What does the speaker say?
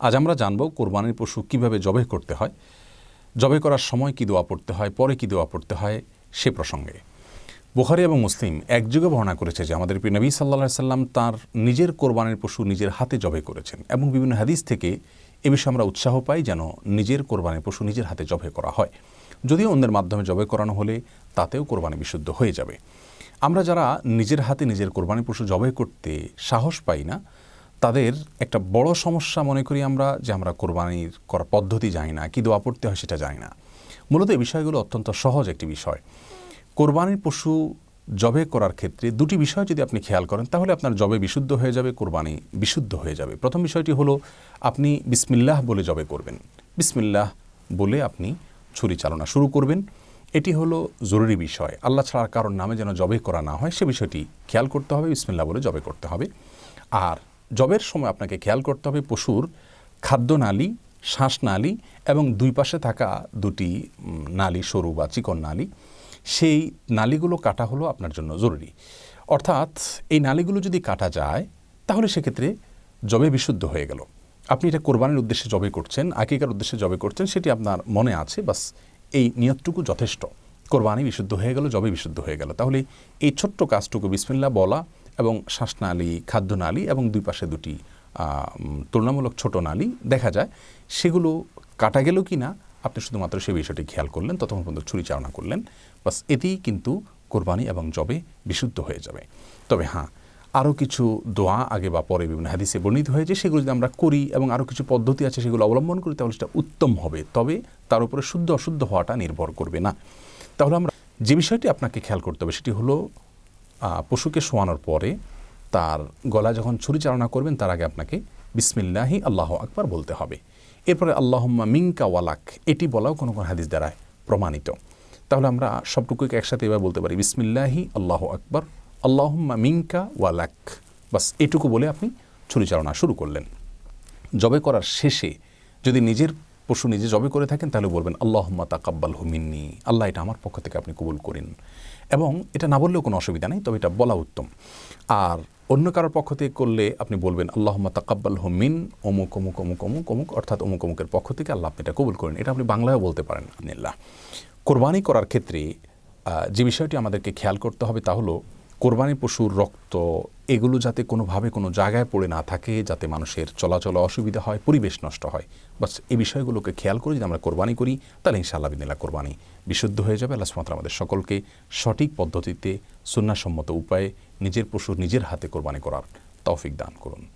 আজ আমরা জানব কোরবানির পশু কীভাবে জবে করতে হয় জবে করার সময় কী দোয়া পড়তে হয়, পরে কী দোয়া পড়তে হয় সে প্রসঙ্গে। বুখারি এবং মুসলিম একযোগে বর্ণনা করেছে যে আমাদের নবী সাল্লা সাল্লাম তার নিজের কোরবানির পশু নিজের হাতে জবে করেছেন এবং বিভিন্ন হাদিস থেকে এ বিষয়ে আমরা উৎসাহ পাই যেন নিজের কোরবানির পশু নিজের হাতে জবে করা হয়। যদিও অন্যের মাধ্যমে জবে করানো হলে তাতেও কোরবানি বিশুদ্ধ হয়ে যাবে। আমরা যারা নিজের হাতে নিজের কোরবানি পশু জবে করতে সাহস পাই না তাদের একটা বড় সমস্যা মনে করি আমরা যে আমরা কোরবানির করার পদ্ধতি জানি না, কী দোয়া পড়তে হয় সেটা জানি না। মূলত এই বিষয়গুলো অত্যন্ত সহজ একটি বিষয়। কোরবানির পশু জবে করার ক্ষেত্রে দুটি বিষয় যদি আপনি খেয়াল করেন, তাহলে আপনার জবে বিশুদ্ধ হয়ে যাবে, কোরবানি বিশুদ্ধ হয়ে যাবে। প্রথম বিষয়টি হলো, আপনি বিসমিল্লাহ বলে জবে করবেন। বিসমিল্লাহ বলে আপনি ছুরি চালনা শুরু করবেন। এটি হলো জরুরি বিষয়। আল্লাহ ছাড়া কারোর নামে যেন জবে করা না হয়, সে বিষয়টি খেয়াল করতে হবে, বিসমিল্লাহ বলে জবে করতে হবে। আর জবের সময় আপনাকে খেয়াল করতে হবে পশুর খাদ্যনালী শ্বাসনালী এবং দুই পাশে থাকা দুটি নালী, সরু বা চিকন নালী। সেই নালীগুলো কাটা হলো আপনার জন্য জরুরি। অর্থাৎ এই নালীগুলো যদি কাটা যায়, তাহলে সেক্ষেত্রে জবে বিশুদ্ধ হয়ে গেল। আপনি এটা কোরবানির উদ্দেশ্যে জবে করছেন, আকিকার উদ্দেশ্যে জবে করছেন, সেটি আপনার মনে আছে, বাস এই নিয়তটুকু যথেষ্ট। কোরবানি বিশুদ্ধ হয়ে গেল, জবে বিশুদ্ধ হয়ে গেল। তাহলে এই ছোট্ট কাজটুকু বিসমিল্লা বলা এবং শ্বাসনালী, খাদ্যনালী এবং দুই পাশে দুটি তুলনামূলক ছোট নালী দেখা যায়। সেগুলো কাটা গেল কি না, আপনি শুধুমাত্র সেই বিষয়টি খেয়াল করলেন, ততক্ষণ পর্যন্ত ছুরি চালনা করলেন। বাস এতেই কিন্তু কোরবানি এবং জবে বিশুদ্ধ হয়ে যাবে। তবে হ্যাঁ আরও কিছু দোয়া আগে বা পরে বিভিন্ন হাদিসে বর্ণিত হয়েছে, সেগুলো যদি আমরা করি এবং আরও কিছু পদ্ধতি আছে সেগুলো অবলম্বন করি, তাহলে সেটা উত্তম হবে। তবে তার উপরে শুদ্ধ অশুদ্ধ হওয়াটা নির্ভর করবে না। তাহলে আমরা যে বিষয়টি আপনাকে খেয়াল করতে হবে, সেটি হলো পশুকে শোয়ানোর পরে তার গলা যখন ছুরি চালনা করবেন, তার আগে আপনাকে বিসমিল্লাহি আল্লাহ আকবার বলতে হবে। এরপরে আল্লাহম্মা মিঙ্কা ওয়ালাক এটি বলাও কোনো কোনো হাদিস দ্বারায় প্রমাণিত। তাহলে আমরা সবটুকুকে একসাথে এবার বলতে পারি, বিসমিল্লাহি আল্লাহ আকবার, আল্লাহম্মা মিঙ্কা ওয়ালাক বাস, এটুকু বলে আপনি ছুরি চালনা শুরু করলেন। জবে করার শেষে যদি নিজের পশু নিজে জবে করে থাকেন, তাহলে বলবেন, আল্লাহম্মা তাকাব্বাল হুমিন্নি আল্লাহ এটা আমার পক্ষ থেকে আপনি কবুল করেন। এবং এটা না বললেও কোনো অসুবিধা নেই, তবে এটা বলা উত্তম। আর অন্য কারোর পক্ষ থেকে করলে আপনি বলবেন, আল্লাহম্মা তাকাব্বাল হুমিন অমুক অমুক অমুক অমুক অমুক, অর্থাৎ অমুক, অমুকের পক্ষ থেকে আল্লাহ আপনি এটা কবুল করেন। এটা আপনি বাংলায়ও বলতে পারেন আল্লাহ কোরবানি করার ক্ষেত্রে যে বিষয়টি আমাদেরকে খেয়াল করতে হবে তা হলো, কোরবানি পশুর রক্ত এগুলো যাতে কোনোভাবে কোনো জায়গায় পড়ে না থাকে, যাতে মানুষের চলাচল অসুবিধা হয়, পরিবেশ নষ্ট হয়। বাস এই বিষয়গুলোকে খেয়াল করে যদি আমরা কোরবানি করি, তাহলে ইনশাআল্লাহ বিদিনা কোরবানি বিশুদ্ধ হয়ে যাবে। আল্লাহ সুমাত্রা আমাদের সকলকে সঠিক পদ্ধতিতে সুন্নাসম্মত উপায়ে নিজের পশুর নিজের হাতে কোরবানি করার তৌফিক দান করুন।